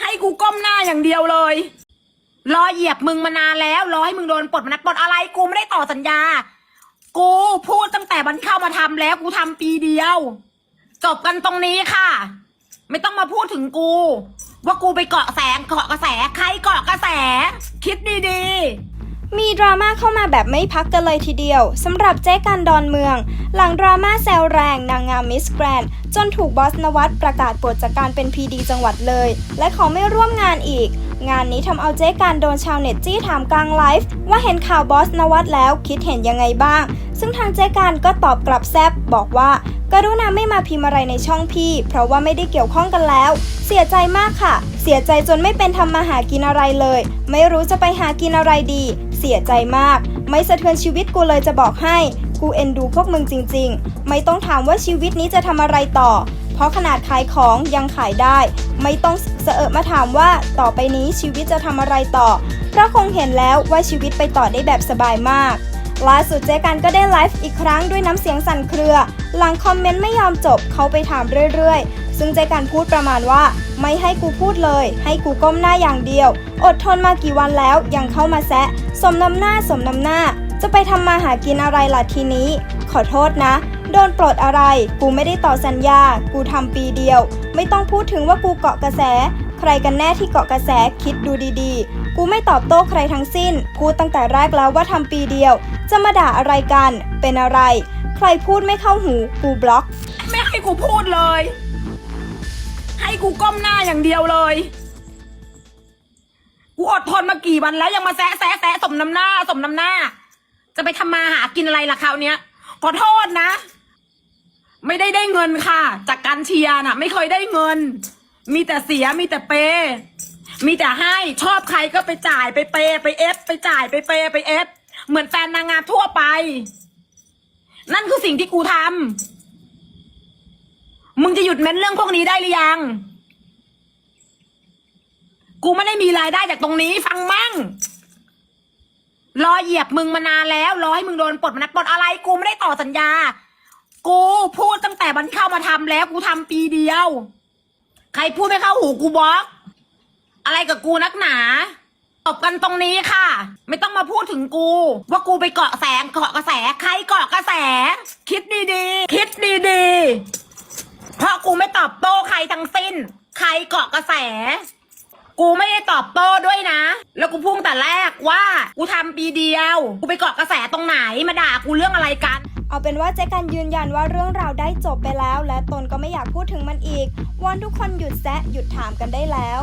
ให้กูก้มหน้าอย่างเดียวเลย รอเหยียบมึงมานานแล้ว รอให้มึงโดนปลดมานะปลดอะไรกูไม่ได้ต่อสัญญา กูพูดตั้งแต่บันเข้ามาทำแล้วกูทำปีเดียว จบกันตรงนี้ค่ะ ไม่ต้องมาพูดถึงกู ว่ากูไปเกาะแสงเกาะกระแส ใครเกาะกระแส คิดดีๆ มีดราม่าเข้ามาแบบไม่พักกันเลยทีเดียวสำหรับเจ๊กันดอนเมือง หลังดราม่าแซวแรงนางงามมิสแกรนจนถูกบอสนวัตประกาศปลดจากการเป็นพีดีจังหวัดเลย และขอไม่ร่วมงานอีก งานนี้ทำเอาเจ๊กันโดนชาวเน็ตจี้ถามกลางไลฟ์ว่าเห็นข่าวบอสนวัตแล้วคิดเห็นยังไงบ้าง ซึ่งทางเจ๊กันก็ตอบกลับแซบบอกว่ากรุณาไม่มาพิมพ์อะไรในช่องพี่ เพราะว่าไม่ได้เกี่ยวข้องกันแล้ว เสียใจมากค่ะ เสียใจจนไม่เป็นทำมาหากินอะไรเลย ไม่รู้จะไปหากินอะไรดี เสียใจมาก ไม่สะเทือนชีวิตกูเลยจะบอกให้ กูเอ็นดูพวกมึงจริง ๆ ไม่ต้องถามว่าชีวิตนี้จะทำอะไรต่อ เพราะขนาดขายของยังขายได้ ไม่ต้องเสอะมาถามว่าต่อไปนี้ชีวิตจะทำอะไรต่อเพราะคงเห็นแล้วว่าชีวิตไปต่อได้แบบสบายมาก ล่าสุดเจกันก็ได้ไลฟ์อีกครั้งด้วยน้ำเสียงสั่นเครือ หลังคอมเมนต์ไม่ยอมจบเขาไปถามเรื่อยๆ ซึ่งเจกันพูดประมาณว่า ไม่ให้กูพูดเลย ให้กูก้มหน้าอย่างเดียว อดทนมากี่วันแล้วยังเข้ามาแซะ สมน้ำหน้าสมน้ำหน้า จะไปทำมาหากินอะไรล่ะทีนี้ ขอโทษนะ โดนปลดอะไร กูไม่ได้ต่อสัญญา กูทำปีเดียว ไม่ต้องพูดถึงว่ากูเกาะกระแส รกันแน่ที่เกาะกระแสคิดดูดีๆ กูไม่ตอบโต้ใครทั้งสิ้น พูดตั้งแต่แรกแล้วว่าทำปีเดียว จะมาด่าอะไรกัน เป็นอะไร ใครพูดไม่เข้าหูกูบล็อก ไม่ให้กูพูดเลย ให้กูก้มหน้าอย่างเดียวเลย กูอดทนมากี่วันแล้วยังมาแซะแซะแซะสมน้ำหน้า สมน้ำหน้า จะไปทำมาหากินอะไรล่ะคราวเนี้ยขอโทษนะ ไม่ได้ได้เงินค่ะ จากการเชียร์น่ะ ไม่เคยได้เงิน มีแต่เสียมีแต่เปย์มีแต่ให้ชอบใครก็ไปจ่ายไปเปย์ไปเอฟไปจ่ายไปเปย์ไปเอฟเหมือนแฟนนางงามทั่วไป นั่นคือสิ่งที่กูทำมึงจะหยุดเม้นเรื่องพวกนี้ได้หรือยัง กูไม่ได้มีรายได้จากตรงนี้ ฟังมั่งรอเหยียบมึงมานานแล้วรอให้มึงโดนปลดมานะปลดอะไร กูไม่ได้ต่อสัญญา กูพูดตั้งแต่วันเข้ามาทำแล้ว กูทำปีเดียว ใครพูดไม่เข้าหูกูบล็อก อะไรกับกูนักหนาจบกันตรงนี้ค่ะ ไม่ต้องมาพูดถึงกู ว่ากูไปเกาะแสงเกาะกระแส ใครเกาะกระแส คิดดีๆ คิดดีๆ เพราะกูไม่ตอบโต้ใครทั้งสิ้น ใครเกาะกระแส กูไม่ได้ตอบโต้ด้วยนะ แล้วกูพูดตั้งแต่แรกว่า กูทำปีเดียว กูไปเกาะกระแสตรงไหนมาด่ากูเรื่องอะไรกัน เอาเป็นว่าเจ๊กันยืนยันว่าเรื่องราวได้จบไปแล้ว และตนก็ไม่อยากพูดถึงมันอีกวอนทุกคนหยุดแซะหยุดถามกันได้แล้ว